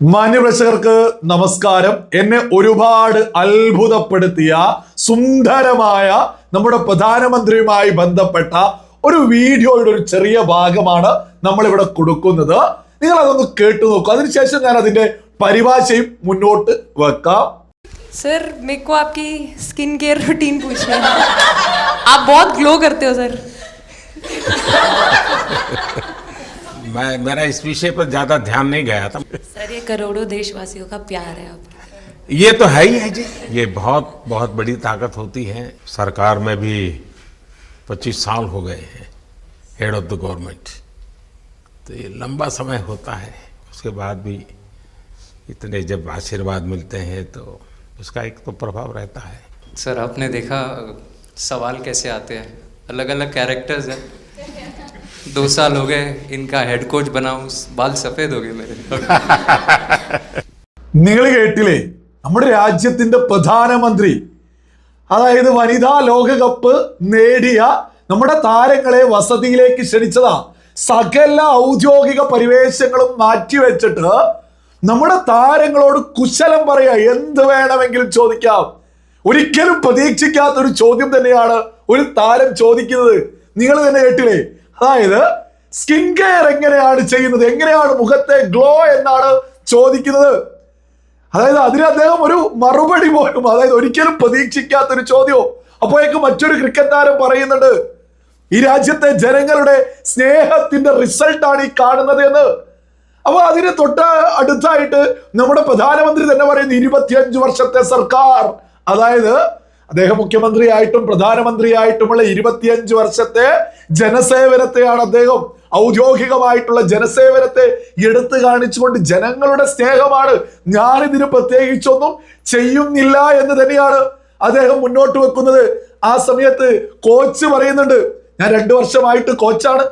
മാന്യപ്രേക്ഷകർക്ക് നമസ്കാരം എന്നെ ഒരുപാട് അത്ഭുതപ്പെടുത്തിയ സുന്ദരമായ നമ്മുടെ പ്രധാനമന്ത്രിയുമായി ബന്ധപ്പെട്ട ഒരു വീഡിയോയുടെ ഒരു ചെറിയ ഭാഗമാണ് നമ്മൾ ഇവിടെ കൊടുക്കുന്നത് നിങ്ങൾ അതൊന്ന് കേട്ടു നോക്കൂ അതിനുശേഷം ഞാൻ അതിന്റെ പരിഭാഷയും മുന്നോട്ട് വെക്കാം सर मेरे को आपकी स्किन केयर रूटीन पूछना है आप बहुत ग्लो करते हो सर मैं मेरा इस विषय पर ज़्यादा ध्यान नहीं गया था। सर ये करोड़ों देशवासियों का प्यार है आप ये तो है ही है जी। ये बहुत बहुत बड़ी ताकत होती है। सरकार में भी 25 साल हो गए हैं हेड ऑफ़ द गवर्नमेंट तो ये लंबा समय होता है। उसके बाद भी इतने जब आशीर्वाद मिलते हैं तो उसका एक तो प्रभाव रहता है। सर आपने देखा सवाल कैसे आते हैं? अलग अलग कैरेक्टर्स हैं। दो साल हो गए इनका हेड कोच बनाऊं बाल सफ़ेद हो गए मेरे നിങ്ങൾ കേട്ടില്ലേ നമ്മുടെ രാജ്യത്തിന്റെ പ്രധാനമന്ത്രി അതായത് വനിതാ ലോകകപ്പ് നേടിയ നമ്മുടെ താരങ്ങളെ വസതിയിലേക്ക് ക്ഷണിച്ചതാ സകല ഔദ്യോഗിക പരിവേശങ്ങളും മാറ്റിവെച്ചിട്ട് നമ്മുടെ താരങ്ങളോട് കുശലം പറയാ എന്ത് വേണമെങ്കിലും ചോദിക്കാം ഒരിക്കലും പ്രതീക്ഷിക്കാത്ത ഒരു ചോദ്യം തന്നെയാണ് ഒരു താരം ചോദിക്കുന്നത് നിങ്ങൾ തന്നെ കേട്ടില്ലേ അതായത് സ്കിൻ കെയർ എങ്ങനെയാണ് ചെയ്യുന്നത്? എങ്ങനെയാണ് മുഖത്തെ ഗ്ലോ എന്നാണ് ചോദിക്കുന്നത്? അതായത് അതിന് അദ്ദേഹം ഒരു മറുപടി പോലും അതായത് ഒരിക്കലും പ്രതീക്ഷിക്കാത്ത ഒരു ചോദ്യവും. അപ്പോഴേക്കും മറ്റൊരു ക്രിക്കറ്റ് താരം പറയുന്നുണ്ട് ഈ രാജ്യത്തെ ജനങ്ങളുടെ സ്നേഹത്തിന്റെ റിസൾട്ടാണ് ഈ കാണുന്നത് എന്ന്. അപ്പൊ അതിന് തൊട്ട് അടുത്തായിട്ട് നമ്മുടെ പ്രധാനമന്ത്രി തന്നെ പറയുന്ന ഇരുപത്തിയഞ്ച് വർഷത്തെ സർക്കാർ. അതായത് അദ്ദേഹം മുഖ്യമന്ത്രിയായിട്ടും പ്രധാനമന്ത്രിയായിട്ടുമുള്ള ഇരുപത്തിയഞ്ച് വർഷത്തെ ജനസേവനത്തെയാണ് അദ്ദേഹം ഔദ്യോഗികമായിട്ടുള്ള ജനസേവനത്തെ എടുത്തു കാണിച്ചുകൊണ്ട് ജനങ്ങളുടെ സ്നേഹമാണ് ഞാനിതിന് പ്രത്യേകിച്ചൊന്നും ചെയ്യുന്നില്ല എന്ന് തന്നെയാണ് അദ്ദേഹം മുന്നോട്ട് വെക്കുന്നത്. ആ സമയത്ത് കോച്ച് പറയുന്നുണ്ട് ഞാൻ രണ്ടു വർഷമായിട്ട് കോച്ചാണ്.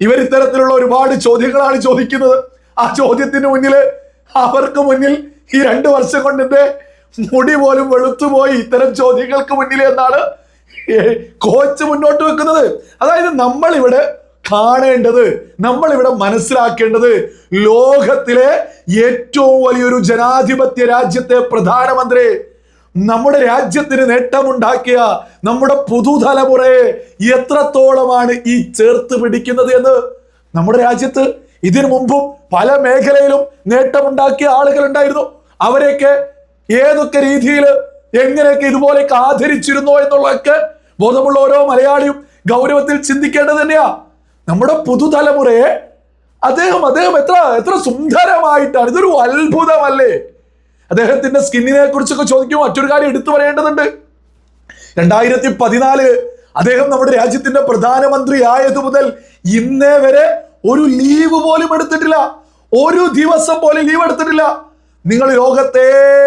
ഇവർ ഇത്തരത്തിലുള്ള ഒരുപാട് ചോദ്യങ്ങളാണ് ചോദിക്കുന്നത്. ആ ചോദ്യത്തിന് മുന്നിൽ അവർക്ക് മുന്നിൽ ഈ രണ്ട് വർഷം കൊണ്ട് മുടി പോലും വെളുത്തുപോയി ഇത്തരം ചോദ്യങ്ങൾക്ക് മുന്നിൽ എന്നാണ് കോച്ച് മുന്നോട്ട് വെക്കുന്നത്. അതായത് നമ്മൾ ഇവിടെ കാണേണ്ടത് നമ്മൾ ഇവിടെ മനസ്സിലാക്കേണ്ടത് ലോകത്തിലെ ഏറ്റവും വലിയൊരു ജനാധിപത്യ രാജ്യത്തെ പ്രധാനമന്ത്രി നമ്മുടെ രാജ്യത്തിന് നേട്ടമുണ്ടാക്കിയ നമ്മുടെ പുതുതലമുറയെ എത്രത്തോളമാണ് ഈ ചേർത്ത് പിടിക്കുന്നത് എന്ന് നമ്മുടെ രാജ്യത്ത് ഇതിനു മുമ്പും പല മേഖലയിലും നേട്ടമുണ്ടാക്കിയ ആളുകൾ ഉണ്ടായിരുന്നു അവരെയൊക്കെ ഏതൊക്കെ രീതിയിൽ എങ്ങനെയൊക്കെ ഇതുപോലെയൊക്കെ ആദരിച്ചിരുന്നോ എന്നുള്ളതൊക്കെ ബോധമുള്ള ഓരോ മലയാളിയും ഗൗരവത്തിൽ ചിന്തിക്കേണ്ടത് തന്നെയാ. നമ്മുടെ പുതുതലമുറയെ അദ്ദേഹം അദ്ദേഹം എത്ര എത്ര സുന്ദരമായിട്ടാണ്. ഇതൊരു അത്ഭുതമല്ലേ? അദ്ദേഹത്തിന്റെ സ്കിന്നിനെ കുറിച്ചൊക്കെ ചോദിക്കുമ്പോൾ മറ്റൊരു കാര്യം എടുത്തു പറയേണ്ടതുണ്ട്. രണ്ടായിരത്തി പതിനാല് അദ്ദേഹം നമ്മുടെ രാജ്യത്തിന്റെ പ്രധാനമന്ത്രി ആയതു മുതൽ ഇന്നേ വരെ ഒരു ലീവ് പോലും എടുത്തിട്ടില്ല. ഒരു ദിവസം പോലും ലീവ് എടുത്തിട്ടില്ല. നിങ്ങൾ ലോകത്തെ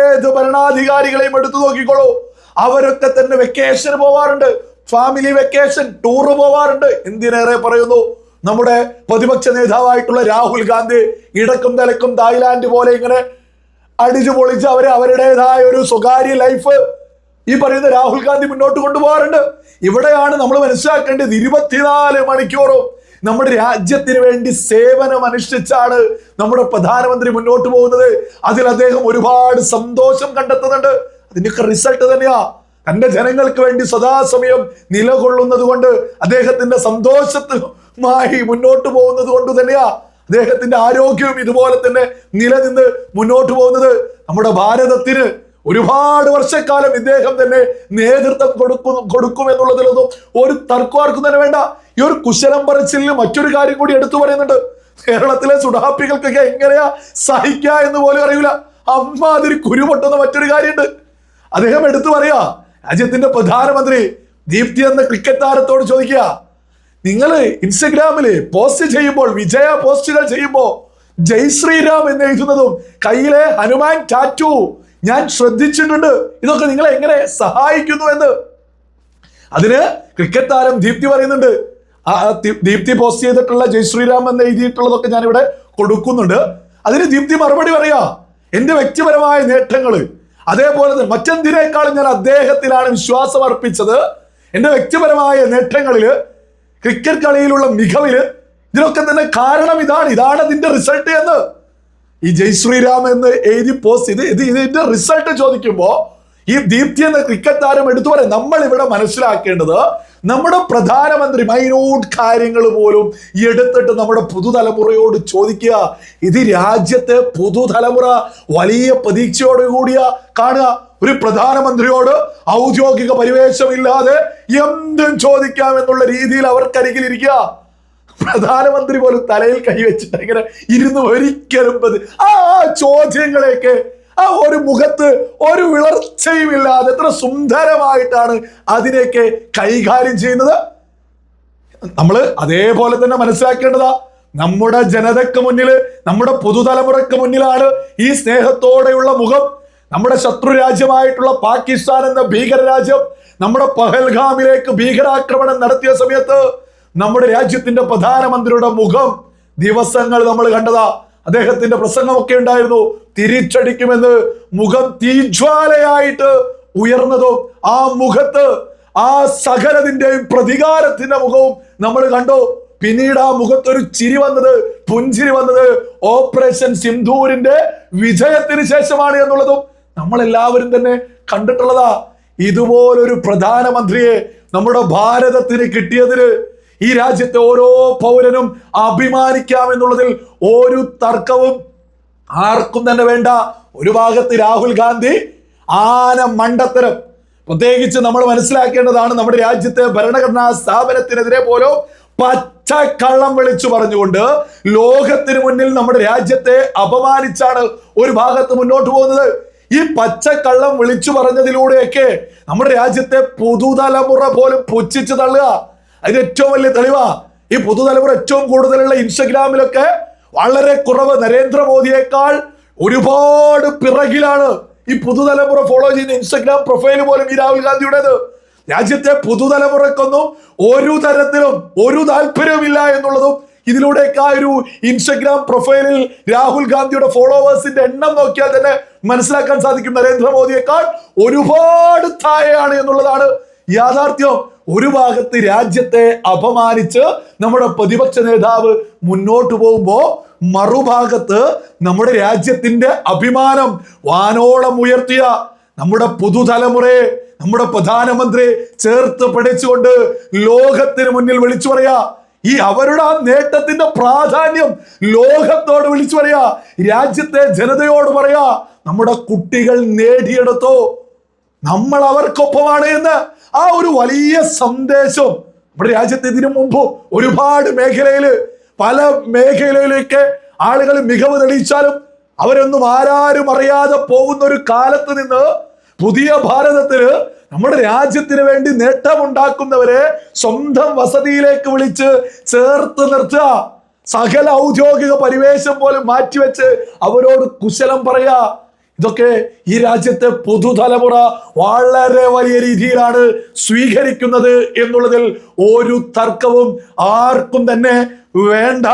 ഏത് ഭരണാധികാരികളെയും എടുത്തു നോക്കിക്കോളൂ. അവരൊക്കെ തന്നെ വെക്കേഷന് പോവാറുണ്ട്. ഫാമിലി വെക്കേഷൻ ടൂർ പോവാറുണ്ട്. എന്തിനേറെ പറയുന്നു? നമ്മുടെ പ്രതിപക്ഷ നേതാവായിട്ടുള്ള രാഹുൽ ഗാന്ധി ഇടക്കും തലക്കും തായ്ലാന്റ് പോലെ ഇങ്ങനെ അടിച്ചു പൊളിച്ച് അവർ അവരുടേതായ ഒരു സ്വകാര്യ ലൈഫ് ഈ പറയുന്ന രാഹുൽ ഗാന്ധി മുന്നോട്ട് കൊണ്ടുപോകാറുണ്ട്. ഇവിടെയാണ് നമ്മൾ മനസ്സിലാക്കേണ്ടത് ഇരുപത്തിനാല് മണിക്കൂറും നമ്മുടെ രാജ്യത്തിന് വേണ്ടി സേവനം അനുഷ്ഠിച്ചാണ് നമ്മുടെ പ്രധാനമന്ത്രി മുന്നോട്ട് പോകുന്നത്. അതിൽ അദ്ദേഹം ഒരുപാട് സന്തോഷം കണ്ടെത്തുന്നുണ്ട്. അതിന്റെയൊക്കെ റിസൾട്ട് തന്നെയാ. തന്റെ ജനങ്ങൾക്ക് വേണ്ടി സദാസമയം നിലകൊള്ളുന്നത് കൊണ്ട് അദ്ദേഹത്തിന്റെ സന്തോഷത്തുമായി മുന്നോട്ട് പോകുന്നത് കൊണ്ട് തന്നെയാ. അദ്ദേഹത്തിന്റെ ആരോഗ്യവും ഇതുപോലെ തന്നെ നിലനിന്ന് മുന്നോട്ട് പോകുന്നത്. നമ്മുടെ ഭാരതത്തിന് ഒരുപാട് വർഷക്കാലം ഇദ്ദേഹം തന്നെ നേതൃത്വം കൊടുക്കും കൊടുക്കും എന്നുള്ളതിലൊന്നും ഒരു തർക്കമാർക്കും തന്നെ വേണ്ട. ഈ ഒരു കുശലം പറച്ചിലിന് മറ്റൊരു കാര്യം കൂടി എടുത്തു പറയുന്നുണ്ട്. കേരളത്തിലെ സുഡാപ്പികൾക്കൊക്കെ എങ്ങനെയാ സഹിക്കുക എന്ന് പോലും അറിയില്ല. അമ്മ അതിൽ കുരുപൊട്ടുന്ന മറ്റൊരു കാര്യമുണ്ട്. അദ്ദേഹം എടുത്തു പറയാ രാജ്യത്തിന്റെ പ്രധാനമന്ത്രി ദീപ്തി എന്ന ക്രിക്കറ്റ് താരത്തോട് ചോദിക്കുക നിങ്ങൾ ഇൻസ്റ്റഗ്രാമിൽ പോസ്റ്റ് ചെയ്യുമ്പോൾ വിജയ പോസ്റ്റുകൾ ചെയ്യുമ്പോൾ ജയ് ശ്രീരാം എന്ന് എഴുതുന്നതും കയ്യിലെ ഹനുമാൻ ടാറ്റു ഞാൻ ശ്രദ്ധിച്ചിട്ടുണ്ട്. ഇതൊക്കെ നിങ്ങളെ എങ്ങനെ സഹായിക്കുന്നു എന്ന്? അതിന് ക്രിക്കറ്റ് താരം ദീപ്തി പറയുന്നുണ്ട് ദീപ്തി പോസ്റ്റ് ചെയ്തിട്ടുള്ള ജയ് ശ്രീരാം എന്ന് എഴുതിയിട്ടുള്ളതൊക്കെ ഞാനിവിടെ കൊടുക്കുന്നുണ്ട്. അതിന് ദീപ്തി മറുപടി പറയാ. എന്റെ വ്യക്തിപരമായ നേട്ടങ്ങൾ അതേപോലെ തന്നെ മറ്റെന്തിനേക്കാളും ഞാൻ അദ്ദേഹത്തിലാണ് വിശ്വാസം അർപ്പിച്ചത്. എന്റെ വ്യക്തിപരമായ നേട്ടങ്ങളിൽ ക്രിക്കറ്റ് കളിയിലുള്ള മികവിൽ ഇതിനൊക്കെ തന്നെ കാരണം ഇതാണ്. ഇതാണ് ഇതിന്റെ റിസൾട്ട് എന്ന്. ഈ ജയ് ശ്രീരാം എന്ന് എഴുതി പോസ്റ്റ് ചെയ്ത് ഇത് ഇതിന്റെ റിസൾട്ട് ചോദിക്കുമ്പോ ഈ ദീപ്തി എന്ന ക്രിക്കറ്റ് താരം എടുത്തു പറയാം. നമ്മൾ ഇവിടെ മനസ്സിലാക്കേണ്ടത് നമ്മുടെ പ്രധാനമന്ത്രി മൈനൂട്ട് കാര്യങ്ങൾ പോലും എടുത്തിട്ട് നമ്മുടെ പുതുതലമുറയോട് ചോദിക്കുക. ഇത് രാജ്യത്തെ പുതുതലമുറ വലിയ പ്രതീക്ഷയോട് കൂടിയ കാണുക. ഒരു പ്രധാനമന്ത്രിയോട് ഔദ്യോഗിക പരിവേഷമില്ലാതെ എന്തും ചോദിക്കാം എന്നുള്ള രീതിയിൽ അവർക്കരികിൽ ഇരിക്കുക പ്രധാനമന്ത്രി പോലും തലയിൽ കൈവച്ചിട്ട് ഇങ്ങനെ ഇരുന്ന് ഒരിക്കലും ആ ചോദ്യങ്ങളെയൊക്കെ ആ ഒരു മുഖത്ത് ഒരു വിളർച്ചയും ഇല്ലാതെ എത്ര സുന്ദരമായിട്ടാണ് അതിനെയൊക്കെ കൈകാര്യം ചെയ്യുന്നത്. നമ്മൾ അതേപോലെ തന്നെ മനസ്സിലാക്കേണ്ടതാ നമ്മുടെ ജനതയ്ക്ക് മുന്നിൽ നമ്മുടെ പുതുതലമുറയ്ക്ക് മുന്നിലാണ് ഈ സ്നേഹത്തോടെയുള്ള മുഖം. നമ്മുടെ ശത്രു രാജ്യമായിട്ടുള്ള പാകിസ്ഥാൻ എന്ന ഭീകര രാജ്യം നമ്മുടെ പഹൽഗാമിലേക്ക് ഭീകരാക്രമണം നടത്തിയ സമയത്ത് നമ്മുടെ രാജ്യത്തിന്റെ പ്രധാനമന്ത്രിയുടെ മുഖം ദിവസങ്ങൾ നമ്മൾ കണ്ടതാ. അദ്ദേഹത്തിന്റെ പ്രസംഗമൊക്കെ ഉണ്ടായിരുന്നു. തിരിച്ചടിക്കുമെന്ന് മുഖം തീജ്വാലയായിട്ട് ഉയർന്നതോ ആ മുഖത്ത് ആ സകലതിന്റെയും പ്രതികാരത്തിന്റെ മുഖവും നമ്മൾ കണ്ടോ? പിന്നീട് ആ മുഖത്തൊരു ചിരി വന്നത് പുഞ്ചിരി വന്നത് ഓപ്പറേഷൻ സിന്ധൂരിന്റെ വിജയത്തിന് ശേഷമാണ് എന്നുള്ളതും നമ്മൾ എല്ലാവരും തന്നെ കണ്ടിട്ടുള്ളതാ. ഇതുപോലൊരു പ്രധാനമന്ത്രിയെ നമ്മുടെ ഭാരതത്തിന് കിട്ടിയതിന് ഈ രാജ്യത്തെ ഓരോ പൗരനും അഭിമാനിക്കാം എന്നുള്ളതിൽ ഒരു തർക്കവും ആർക്കും തന്നെ വേണ്ട. ഒരു ഭാഗത്ത് രാഹുൽ ഗാന്ധി ആന മണ്ടത്തരം. പ്രത്യേകിച്ച് നമ്മൾ മനസ്സിലാക്കേണ്ടതാണ് നമ്മുടെ രാജ്യത്തെ ഭരണഘടനാ സ്ഥാപനത്തിനെതിരെ പോലും പച്ച കള്ളം വിളിച്ചു പറഞ്ഞുകൊണ്ട് ലോകത്തിന് മുന്നിൽ നമ്മുടെ രാജ്യത്തെ അപമാനിച്ചാണ് ഒരു ഭാഗത്ത് മുന്നോട്ട് പോകുന്നത്. ഈ പച്ച കള്ളം വിളിച്ചു പറഞ്ഞതിലൂടെയൊക്കെ നമ്മുടെ രാജ്യത്തെ പുതുതലമുറ പോലും പുച്ഛിച്ചു തള്ളുക. അതിന് ഏറ്റവും വലിയ തെളിവാ ഈ പുതുതലമുറ ഏറ്റവും കൂടുതലുള്ള ഇൻസ്റ്റഗ്രാമിലൊക്കെ വളരെ കുറവ് നരേന്ദ്രമോദിയേക്കാൾ ഒരുപാട് പിറകിലാണ് ഈ പുതുതലമുറ ഫോളോ ചെയ്യുന്ന ഇൻസ്റ്റഗ്രാം പ്രൊഫൈൽ പോലും ഈ രാഹുൽ ഗാന്ധിയുടേത്. രാജ്യത്തെ പുതുതലമുറക്കൊന്നും ഒരു തരത്തിലും ഒരു താല്പര്യവുമില്ല എന്നുള്ളതും ഇതിലൂടെയൊക്കെ ആ ഒരു ഇൻസ്റ്റഗ്രാം പ്രൊഫൈലിൽ രാഹുൽ ഗാന്ധിയുടെ ഫോളോവേഴ്സിന്റെ എണ്ണം നോക്കിയാൽ തന്നെ മനസ്സിലാക്കാൻ സാധിക്കും നരേന്ദ്രമോദിയേക്കാൾ ഒരുപാട് താഴെയാണ് എന്നുള്ളതാണ് യാഥാർത്ഥ്യം. ഒരു ഭാഗത്ത് രാജ്യത്തെ അപമാനിച്ച് നമ്മുടെ പ്രതിപക്ഷ നേതാവ് മുന്നോട്ട് പോകുമ്പോ മറുഭാഗത്ത് നമ്മുടെ രാജ്യത്തിന്റെ അഭിമാനം വാനോളം ഉയർത്തിയ നമ്മുടെ പുതുതലമുറയെ നമ്മുടെ പ്രധാനമന്ത്രി ചേർത്ത് പിടിച്ചുകൊണ്ട് ലോകത്തിന് മുന്നിൽ വിളിച്ചു പറയാ. ഈ അവരുടെ ആ നേട്ടത്തിന്റെ പ്രാധാന്യം ലോകത്തോട് വിളിച്ചു പറയാ. രാജ്യത്തെ ജനതയോട് പറയാ നമ്മുടെ കുട്ടികൾ നേടിയെടുത്തോ. നമ്മൾ അവർക്കൊപ്പമാണ് എന്ന് ആ ഒരു വലിയ സന്ദേശം നമ്മുടെ രാജ്യത്ത് ഇതിനു മുമ്പ് ഒരുപാട് മേഖലയിൽ പല മേഖലയിലേക്ക് ആളുകൾ മികവ് തെളിയിച്ചാലും അവരൊന്നും ആരാരും അറിയാതെ പോകുന്ന ഒരു കാലത്ത് നിന്ന് പുതിയ ഭാരതത്തിൽ നമ്മുടെ രാജ്യത്തിന് വേണ്ടി നേട്ടമുണ്ടാക്കുന്നവരെ സ്വന്തം വസതിയിലേക്ക് വിളിച്ച് ചേർത്ത് നിർത്തുക. സകല ഔദ്യോഗിക പരിവേശം പോലും മാറ്റിവെച്ച് അവരോട് കുശലം പറയാ ഇതൊക്കെ ഈ രാജ്യത്തെ പുതുതലമുറ വളരെ വലിയ രീതിയിലാണ് സ്വീകരിക്കുന്നത് എന്നുള്ളതിൽ ഒരു തർക്കവും ആർക്കും തന്നെ വേണ്ട.